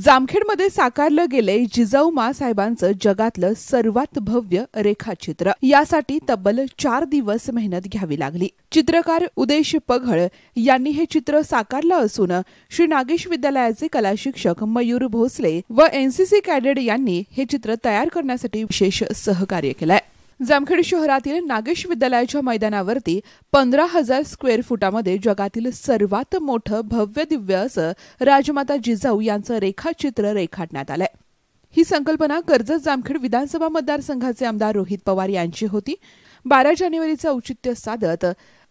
जामखेडमध्ये साकारलं गेले जिजाऊ साहेबांचं जगातलं सर्वात भव्य रेखाचित्र. यासाठी तब्बल चार दिवस मेहनत घ्यावी लागली. चित्रकार उदेश पघळ यांनी हे चित्र साकारलं असून श्री नागेश विद्यालयाचे कला शिक्षक मयूर भोसले व एनसीसी कॅडेट यांनी हे चित्र तयार करण्यासाठी विशेष सहकार्य केलंय. जामखेड शहरातील नागेश विद्यालयाच्या मैदानावरती पंधरा हजार स्क्वेअर फुटामध्ये जगातील सर्वात मोठं भव्य दिव्य असं राजमाता जिजाऊ यांचं रेखाचित्र रेखाटण्यात आलंय. ही संकल्पना कर्जत जामखेड विधानसभा मतदारसंघाचे आमदार रोहित पवार यांची होती. बारा जानेवारीचं औचित्य साधत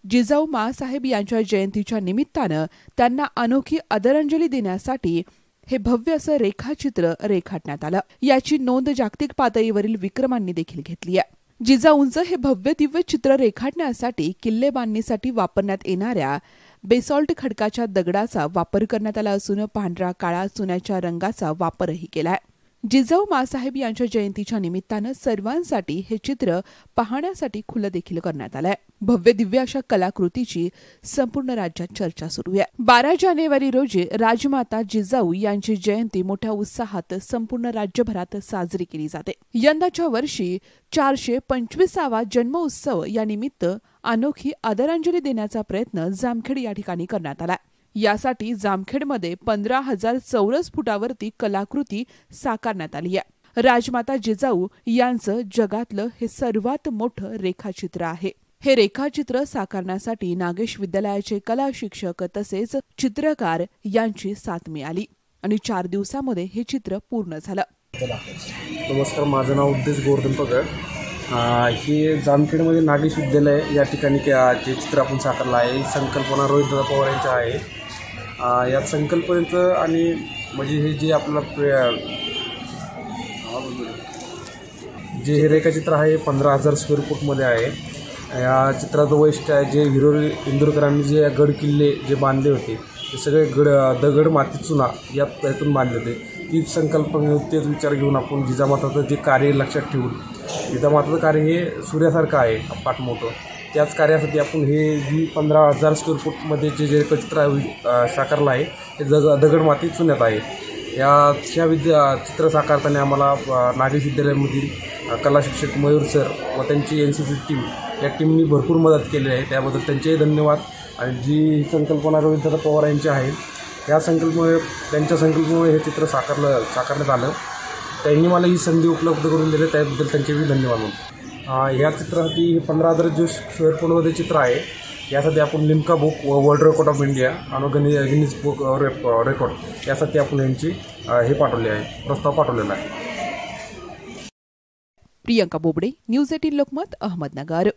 जिजाऊ मासाहेब यांच्या जयंतीच्या निमित्तानं त्यांना अनोखी आदरांजली देण्यासाठी हे भव्य असं रेखाचित्र रेखाटण्यात आलं. याची नोंद जागतिक पातळीवरील विक्रमांनी देखील घेतली आहे. जिजाऊंचं हे भव्य दिव्य चित्र रेखाटण्यासाठी किल्ले बांधणीसाठी वापरण्यात येणाऱ्या बेसॉल्ट खडकाच्या दगडाचा वापर करण्यात आला असून पांढरा काळा चुन्याच्या रंगाचा वापरही केलाय जिजाऊ मासाहेब यांच्या जयंतीच्या निमित्तानं सर्वांसाठी हे चित्र पाहण्यासाठी खुलं देखील करण्यात आलंय. भव्य दिव्य अशा कलाकृतीची संपूर्ण राज्यात चर्चा सुरू आहे. बारा जानेवारी रोजी राजमाता जिजाऊ यांची जयंती मोठ्या उत्साहात संपूर्ण राज्यभरात साजरी केली जाते. यंदाच्या वर्षी चारशे पंचवीसावा जन्मोत्सव या निमित्त अनोखी आदरांजली देण्याचा प्रयत्न जामखेड या ठिकाणी करण्यात आला. यासाठी जामखेडमध्ये पंधरा हजार चौरस फुटावरती कलाकृती साकारण्यात आली आहे. राजमाता जिजाऊ यांचं जगातलं हे सर्वात मोठं रेखाचित्र आहे. हे रेखाचित्र साकारण्यासाठी नागेश विद्यालयाचे कला शिक्षक तसेच चित्रकार यांची साथ मिळाली आणि चार दिवसामध्ये हे चित्र पूर्ण झालं. नमस्कार माझं नाव उद्देश गोवर्धन पगड हे जामखेडमध्ये नागेश विद्यालय या ठिकाणी जे चित्र आपण साकारलं आहे संकल्पना रोहितदादा पवार यांच्या आहे. या संकल्पनेचं आणि म्हणजे हे जे आपल्याला जे हे रेखाचित्र आहे पंधरा हजार स्क्वेअर फूटमध्ये आहे. या चित्राचं वैशिष्ट्य आहे जे हिरो इंदुरकरांनी जे गड किल्ले जे बांधले होते ते सगळे गड दगड माती चुना यात यातून बांधले होते. तीच संकल्पना तेच विचार घेऊन आपण जिजामाताचं जे कार्य लक्षात ठेवून जिजामाताचं कार्य हे सूर्यासारखं आहे पाठमोठं त्याच कार्यासाठी आपण हे जी पंधरा हजार स्क्वेअर फूटमध्ये जे जे चित्र साकारलं आहे ते जग दगड माती चुन्यात आहे. या ह्या विद्या चित्र साकारताना आम्हाला नागेश विद्यालयामधील कला शिक्षक मयूर सर व त्यांची एन सी सी टीम या टीमनी भरपूर मदत केली आहे. त्याबद्दल त्यांचेही धन्यवाद. आणि जी संकल्पना रवींद्र पवार यांची आहे या संकल्पमुळे त्यांच्या संकल्पमुळे हे चित्र साकारलं साकारण्यात आलं. त्यांनी मला ही संधी उपलब्ध करून दिली. त्याबद्दल त्यांचेही धन्यवाद म्हणून. ह्या चित्रासाठी पंधरा हजार जो स्क्वेअर फूटमध्ये चित्र आहे यासाठी आपण लिमका बुक व वर्ल्ड रेकॉर्ड ऑफ इंडिया आणि गनि गिनीज बुक रेकॉर्ड यासाठी आपण यांची हे पाठवले आहे. प्रस्ताव पाठवलेला आहे. Priyanka Bobde news eighteen Lokmat Ahmednagar.